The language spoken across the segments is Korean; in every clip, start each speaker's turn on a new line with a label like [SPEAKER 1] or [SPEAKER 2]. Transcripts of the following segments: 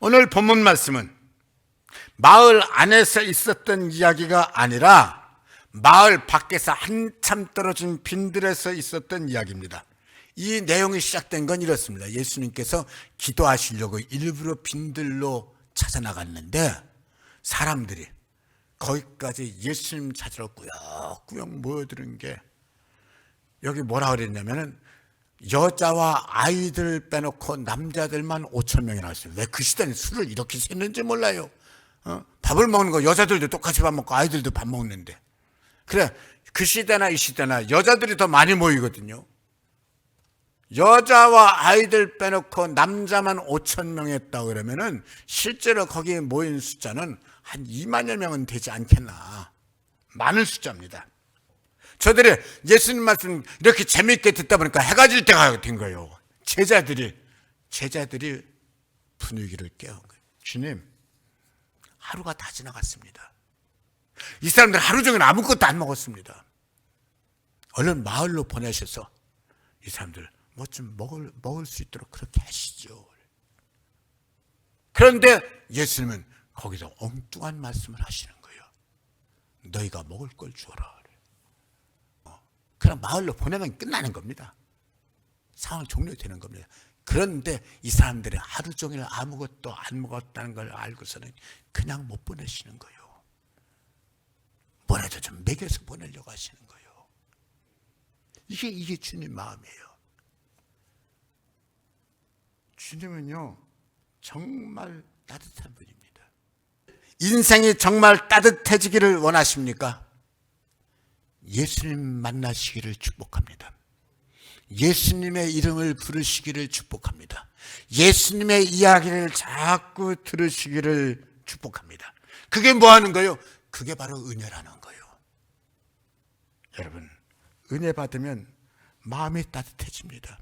[SPEAKER 1] 오늘 본문 말씀은 마을 안에서 있었던 이야기가 아니라 마을 밖에서 한참 떨어진 빈들에서 있었던 이야기입니다. 이 내용이 시작된 건 이렇습니다. 예수님께서 기도하시려고 일부러 빈들로 찾아 나갔는데 사람들이 거기까지 예수님 찾으러 꾸역꾸역 모여드는 게 여기 뭐라 그랬냐면은 여자와 아이들 빼놓고 남자들만 5천 명이 나왔어요. 왜 그 시대는 술을 이렇게 셌는지 몰라요. 어? 밥을 먹는 거 여자들도 똑같이 밥 먹고 아이들도 밥 먹는데. 그래 그 시대나 이 시대나 여자들이 더 많이 모이거든요. 여자와 아이들 빼놓고 남자만 5천 명 했다 그러면은 실제로 거기에 모인 숫자는 한 2만여 명은 되지 않겠나. 많은 숫자입니다. 저들이 예수님 말씀 이렇게 재미있게 듣다 보니까 해가 질 때가 된 거예요. 제자들이, 제자들이 분위기를 깨운 거예요. 주님, 하루가 다 지나갔습니다. 이 사람들 하루 종일 아무것도 안 먹었습니다. 얼른 마을로 보내셔서 이 사람들 뭐 좀 먹을, 먹을 수 있도록 그렇게 하시죠. 그런데 예수님은 거기서 엉뚱한 말씀을 하시는 거예요. 너희가 먹을 걸 주어라. 그냥 마을로 보내면 끝나는 겁니다. 상황 종료되는 겁니다. 그런데 이 사람들이 하루 종일 아무것도 안 먹었다는 걸 알고서는 그냥 못 보내시는 거예요. 뭐라도 좀 먹여서 보내려고 하시는 거예요. 이게, 이게 주님 마음이에요. 주님은요, 정말 따뜻한 분입니다. 인생이 정말 따뜻해지기를 원하십니까? 예수님 만나시기를 축복합니다. 예수님의 이름을 부르시기를 축복합니다. 예수님의 이야기를 자꾸 들으시기를 축복합니다. 그게 뭐 하는 거요? 그게 바로 은혜라는 거예요. 여러분, 은혜 받으면 마음이 따뜻해집니다.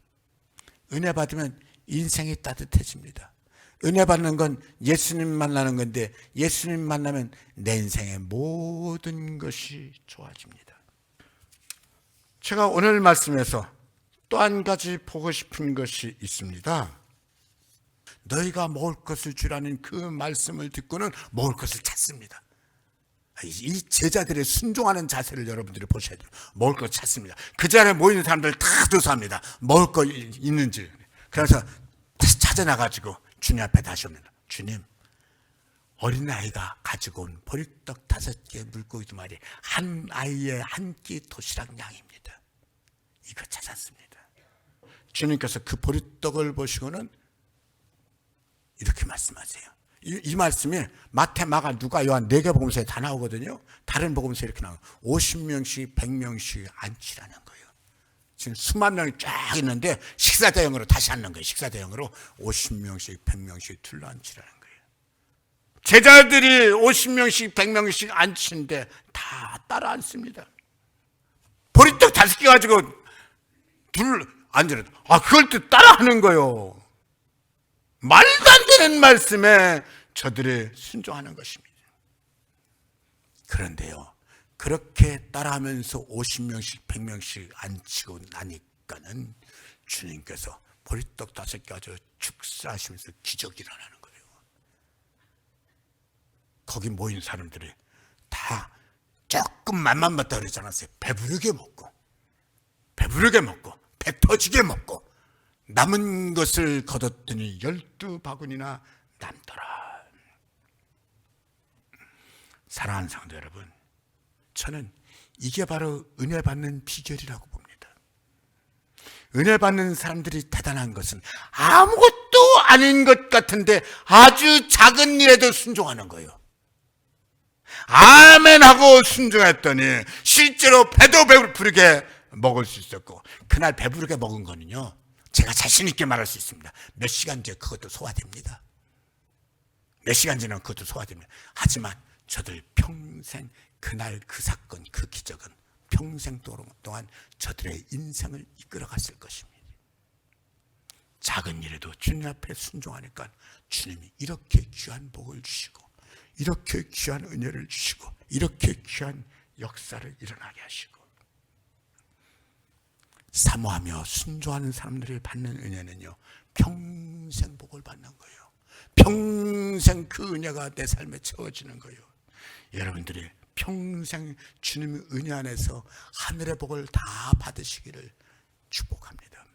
[SPEAKER 1] 은혜 받으면 인생이 따뜻해집니다. 은혜 받는 건 예수님 만나는 건데 예수님 만나면 내 인생의 모든 것이 좋아집니다. 제가 오늘 말씀에서 또 한 가지 보고 싶은 것이 있습니다. 너희가 먹을 것을 주라는 그 말씀을 듣고는 먹을 것을 찾습니다. 이 제자들의 순종하는 자세를 여러분들이 보셔야 돼요. 먹을 것 찾습니다. 그 자리에 모이는 사람들 다 조사합니다. 먹을 거 있는지. 그래서 찾아나가지고 주님 앞에 다시 옵니다. 주님, 어린아이가 가지고 온 보리떡 다섯 개 물고기 두 마리, 한 아이의 한 끼 도시락 양입니다. 이거 찾았습니다. 주님께서 그 보리떡을 보시고는 이렇게 말씀하세요. 이, 이 말씀이 마태, 마가, 누가, 요한 네 개 복음서에 다 나오거든요. 다른 복음서에 이렇게 나와요. 50명씩, 100명씩 앉히라는 거예요. 지금 수만 명이 쫙 있는데 식사 대형으로 다시 앉는 거예요. 식사 대형으로 50명씩, 100명씩 둘러 앉히라는 거예요. 제자들이 50명씩, 100명씩 앉히는데 다 따라 앉습니다. 보리떡 다섯 개 가지고 둘 앉으라. 아, 그걸 또 따라 하는 거요. 말도 안 되는 말씀에 저들이 순종하는 것입니다. 그런데요, 그렇게 따라하면서 50명씩, 100명씩 앉히고 나니까는 주님께서 보리떡 다섯 개 가지고 축사하시면서 기적이 일어나는 거예요. 거기 모인 사람들이 다 조금 맛만 봤다 그러지 않았어요. 배부르게 먹고, 배부르게 먹고, 배 터지게 먹고, 남은 것을 거뒀더니 열두 바구니나 남더라. 사랑하는 성도 여러분, 저는 이게 바로 은혜 받는 비결이라고 봅니다. 은혜 받는 사람들이 대단한 것은 아무것도 아닌 것 같은데 아주 작은 일에도 순종하는 거예요. 아멘 하고 순종했더니 실제로 배도 배부르게 먹을 수 있었고 그날 배부르게 먹은 거는요. 제가 자신 있게 말할 수 있습니다. 몇 시간 뒤에 그것도 소화됩니다. 몇 시간 지나면 그것도 소화됩니다. 하지만 저들 평생 그날 그 사건 그 기적은 평생 동안 저들의 인생을 이끌어 갔을 것입니다. 작은 일에도 주님 앞에 순종하니까 주님이 이렇게 귀한 복을 주시고 이렇게 귀한 은혜를 주시고 이렇게 귀한 역사를 일어나게 하시고 사모하며 순종하는 사람들이 받는 은혜는요 평생 복을 받는 거예요. 평생 그 은혜가 내 삶에 채워지는 거예요. 여러분들이 평생 주님의 은혜 안에서 하늘의 복을 다 받으시기를 축복합니다.